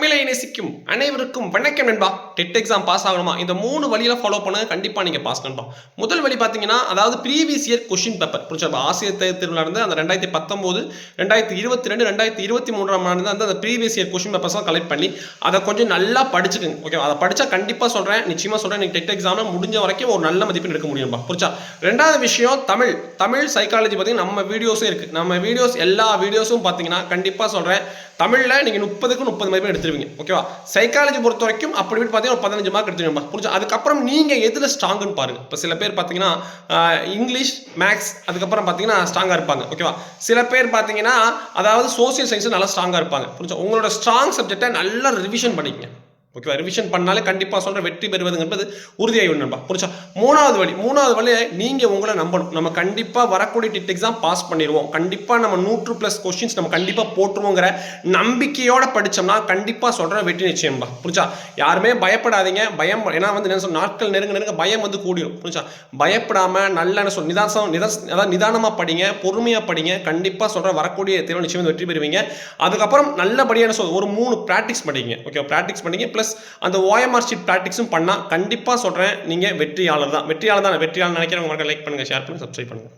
தமிழை நேசிக்கும் அனைவருக்கும் வணக்கம் நண்பா. டெட் எக்ஸாம் பாஸ் ஆகணுமா? இந்த மூணு வழியில ஃபாலோ பண்ணுங்க. கண்டிப்பா நீங்க பாஸ் நண்பா. முதல் வழி பாத்தீங்கன்னா அதாவது ப்ரீவியஸ் இயர் கொஸ்டின் பேப்பர் புரிஞ்சா? ஆசிரியர் தேர்வு நடந்து அந்த ரெண்டாயிரத்தி பத்தொம்போது ரெண்டாயிரத்தி இருபத்தி ரெண்டு ரெண்டாயிரத்தி இருபத்தி மூன்றாம் ஆண்டு அந்த ப்ரீவியஸ் இயர் கொஸ்டின் பேப்பர்ஸ்லாம் கலெக்ட் பண்ணி அதை கொஞ்சம் நல்லா படிச்சுக்கோங்க. ஓகே அதை படிச்சா கண்டிப்பா சொல்றேன். நிச்சயமா சொல்றேன். நீங்க டெட் எக்ஸாம் முடிஞ்ச வரைக்கும் ஒரு நல்ல மதிப்பெண் எடுக்க முடியும்பா புரிச்சா ரெண்டாவது விஷயம் தமிழ். தமிழ் சைக்காலஜி பார்த்தீங்கன்னா நம்ம வீடியோஸும் இருக்கு. நம்ம வீடியோஸ் எல்லா வீடியோஸும் பார்த்தீங்கன்னா கண்டிப்பா சொல்றேன். தமிழில் நீங்கள் முப்பதுக்கு முப்பது மதிப்பெண் எடுத்துருவீங்க ஓகேவா சைக்காலஜி பொறுத்த வரைக்கும் அப்படி விட்டு பார்த்தீங்கன்னா ஒரு பதினஞ்சு மார்க் எடுத்துருவீங்க புரிஞ்சு? அதுக்கப்புறம் நீங்கள் எதில் ஸ்ட்ராங்குன்னு பாருங்க. இப்போ சில பேர் பார்த்தீங்கன்னா இங்கிலீஷ் மேக்ஸ் அதுக்கப்புறம் பார்த்தீங்கன்னா ஸ்ட்ராங்காக இருப்பாங்க. ஓகேவா சில பேர் பார்த்தீங்கன்னா அதாவது சோசியல் சயின்ஸ் நல்லா ஸ்ட்ராங்காக இருப்பாங்க. புரிஞ்சு? உங்களோட ஸ்ட்ராங் சப்ஜெக்டை நல்லா ரிவிஷன் பண்ணிக்கங்க. ஓகேவா ரிவிஷன் பண்ணாலே கண்டிப்பாக சொல்கிற வெற்றி பெறுவதுங்கிறது உறுதியாகி நண்பா. புரிச்சா மூணாவது வழி மூணாவது வழியை நீங்கள் உங்களை நம்பணும். நம்ம கண்டிப்பாக வரக்கூடிய டிட் எக்ஸாம் பாஸ் பண்ணிடுவோம். கண்டிப்பாக நம்ம நூற்று ப்ளஸ் கொஸ்டின்ஸ் நம்ம கண்டிப்பாக போட்டுருவோங்கிற நம்பிக்கையோட படித்தோம்னா கண்டிப்பாக சொல்கிற வெற்றி நிச்சயம்பா புரிச்சா யாருமே பயப்படாதீங்க. பயம் ஏன்னா வந்து என்ன சொல்ல நாட்கள் நெருங்க நெருங்க பயம் வந்து கூடிடும் புரிச்சா பயப்படாமல் நல்ல என்ன சொல் நிதாசம் நிதாஸ் அதாவது நிதானமாக படிங்க பொறுமையாக படிங்க. கண்டிப்பாக சொல்கிற வரக்கூடிய தேர்வு நிச்சயம் வந்து வெற்றி பெறுவீங்க. அதுக்கப்புறம் நல்லபடியாக என்ன சொல் ஒரு மூணு ப்ராக்டிஸ் பண்ணிங்க ஓகே ப்ராக்டிஸ் பண்ணிங்க ப்ளஸ் அந்த ஓஎம்ஆர் ஷீட் ப்ராக்டிக்ஸும் பண்ணால் கண்டிப்பாக சொல்கிறேன் நீங்கள் வெற்றியாளர் தான். வெற்றியாளர் தான். வெற்றியாளர் நினைக்கிறவங்க லைக் பண்ணுங்கள் ஷேர் பண்ணுங்கள் சப்ஸ்கிரைப் பண்ணுங்கள்